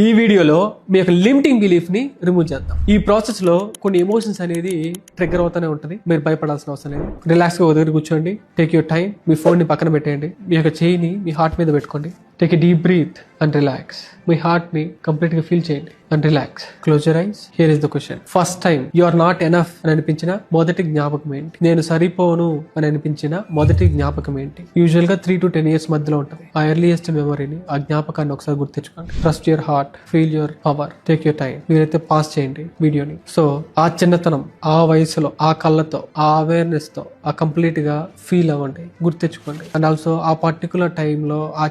ఈ వీడియోలో మీ యొక్క లిమిటింగ్ బిలీఫ్ని రిమూవ్ చేద్దాం. ఈ ప్రాసెస్లో కొన్ని ఎమోషన్స్ అనేది ట్రిగ్గర్ అవుతూనే ఉంటుంది. మీరు భయపడాల్సిన అవసరం లేదు. రిలాక్స్గా ఒక దగ్గర కూర్చోండి. టేక్ యూర్ టైం మీ ఫోన్ని పక్కన పెట్టేయండి. మీ యొక్క చేయిని మీ హార్ట్ మీద పెట్టుకోండి. Take a deep breath and relax మీ హార్ట్ని కంప్లీట్గా ఫీల్ చేయండి and relax close your eyes here is the question first time you are not enough అని అనిపించిన మొదటి జ్ఞాపకం ఏంటి? నేను సరిపోను అని అనిపించిన మొదటి జ్ఞాపకం ఏంటి? యూజువల్గా త్రీ టు టెన్ ఇయర్స్ మధ్యలో ఉంటుంది ఆ ఎర్లియస్ట్ మెమరీని ఆ జ్ఞాపకాన్ని ఒకసారి గుర్తించుకోండి. Trust your heart feel your power take your time మీరైతే పాస్ చేయండి వీడియోని. సో ఆ చిన్నతనం ఆ వయసులో ఆ కళ్ళతో ఆ అవేర్నెస్తో ఆ కంప్లీట్గా ఫీల్ అవ్వండి. గుర్తించుకోండి. అండ్ ఆల్సో ఆ పర్టికులర్ టైంలో ఆ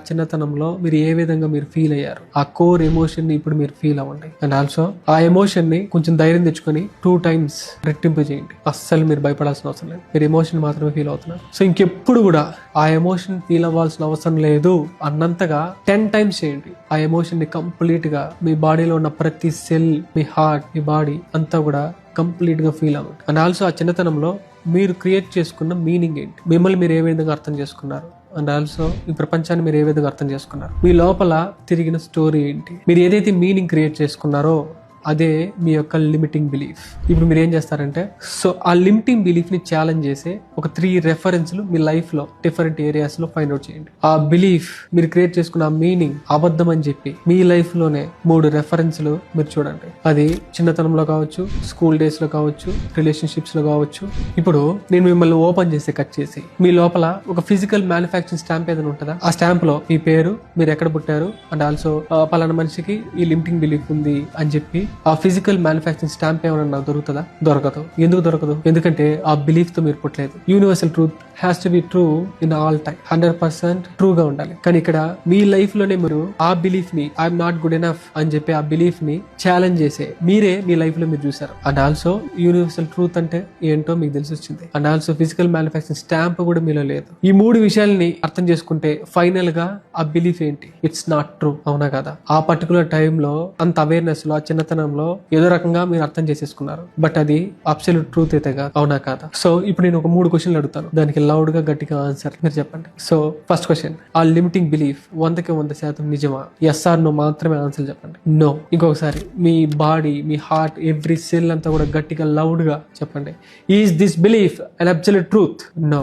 చిన్నతనంలో మీరు ఏ విధంగా మీరు ఫీల్ అయ్యారు? ఆ కోర్ ఎమోషన్ని ఇప్పుడు మీరు ఫీల్ అవ్వండి. అండ్ ఆల్సో ఆ ఎమోషన్ని కొంచెం ధైర్యం తెచ్చుకొని టూ టైమ్స్ రెట్టింపు చేయండి. అస్సలు మీరు భయపడాల్సిన అవసరం లేదు. మీరు ఎమోషన్ మాత్రమే ఫీల్ అవుతున్నారు. సో ఇంకెప్పుడు కూడా ఆ ఎమోషన్ ఫీల్ అవ్వాల్సిన అవసరం లేదు అన్నంతగా టెన్ టైమ్స్ చేయండి. ఆ ఎమోషన్ని కంప్లీట్గా మీ బాడీలో ఉన్న ప్రతి సెల్ మీ హార్ట్ మీ బాడీ అంతా కూడా కంప్లీట్గా ఫీల్ అవ్వండి. అండ్ ఆల్సో ఆ చిన్నతనంలో మీరు క్రియేట్ చేసుకున్న మీనింగ్ ఏంటి? మిమ్మల్ని మీరు ఏ విధంగా అర్థం చేసుకున్నారు? అండ్ ఆల్సో ఈ ప్రపంచాన్ని మీరు ఏ విధంగా అర్థం చేసుకున్నారు? మీ లోపల తిరిగిన స్టోరీ ఏంటి? మీరు ఏదైతే మీనింగ్ క్రియేట్ చేసుకున్నారో అదే మీ యొక్క లిమిటింగ్ బిలీఫ్ ఇప్పుడు మీరు ఏం చేస్తారంటే సో ఆ లిమిటింగ్ బిలీఫ్ని ఛాలెంజ్ చేసే ఒక త్రీ రెఫరెన్స్లు మీ లైఫ్లో డిఫరెంట్ ఏరియాస్లో ఫైండ్ అవుట్ చేయండి. ఆ బిలీఫ్ మీరు క్రియేట్ చేసుకున్న ఆ మీనింగ్ అబద్ధం అని చెప్పి మీ లైఫ్లోనే మూడు రెఫరెన్స్లు మీరు చూడండి. అది చిన్నతనంలో కావచ్చు స్కూల్ డేస్లో కావచ్చు రిలేషన్షిప్స్లో కావచ్చు. ఇప్పుడు నేను మిమ్మల్ని ఓపెన్ చేసి కట్ చేసి మీ లోపల ఒక ఫిజికల్ మ్యానుఫాక్చరింగ్ స్టాంప్ ఏదైనా ఉంటుందా? ఆ స్టాంప్లో మీ పేరు మీరు ఎక్కడ పుట్టారు అండ్ ఆల్సో పలానా మనిషికి ఈ లిమిటింగ్ బిలీఫ్ ఉంది అని చెప్పి ఆ ఫిజికల్ మ్యానుఫాక్చరింగ్ స్టాంప్ ఏమైనా దొరుకుతుందా? దొరకదు. ఎందుకు దొరకదు? ఎందుకంటే ఆ బిలీఫ్తో మీరు పుట్టలేదు. Universal truth has to be true in all time hundred percent ట్రూగా ఉండాలి. కానీ ఇక్కడ మీ లైఫ్లోనే మీరు ఆ బిలీఫ్ని ఐఎమ్ నాట్ గుడ్ ఎనఫ్ అని చెప్పి ఆ బిలీఫ్ని ఛాలెంజ్ చేసే మీరే మీ లైఫ్లో మీరు చూసారు అండ్ ఆల్సో యూనివర్సల్ ట్రూత్ అంటే ఏంటో మీకు తెలిసి వచ్చింది. And also physical manufacturing stamp కూడా మీలో లేదు. ఈ మూడు విషయాల్ని అర్థం చేసుకుంటే ఫైనల్గా ఆ బిలీఫ్ ఏంటి? ఇట్స్ నాట్ ట్రూ అవునా కదా? ఆ పర్టికులర్ టైంలో అంత అవేర్నెస్లో ఆ విధానంలో ఏదో రకంగా మీరు అర్థం చేసేసుకున్నారు. బట్ అది అబ్సల్యూట్ ట్రూత్ అయితే అవునా కాదా? సో ఇప్పుడు నేను ఒక మూడు క్వశ్చన్లు అడుగుతాను. దానికి లౌడ్గా గట్టిగా ఆన్సర్ మీరు చెప్పండి. సో ఫస్ట్ క్వశ్చన్ ఆ లిమిటింగ్ బిలీఫ్ వందకి వంద శాతం నిజమా? ఎస్ఆర్ నో మాత్రమే ఆన్సర్ చెప్పండి. నో ఇంకొకసారి. మీ బాడీ మీ హార్ట్ ఎవ్రీ సెల్ అంతా కూడా గట్టిగా లౌడ్గా చెప్పండి. Is this belief an absolute truth no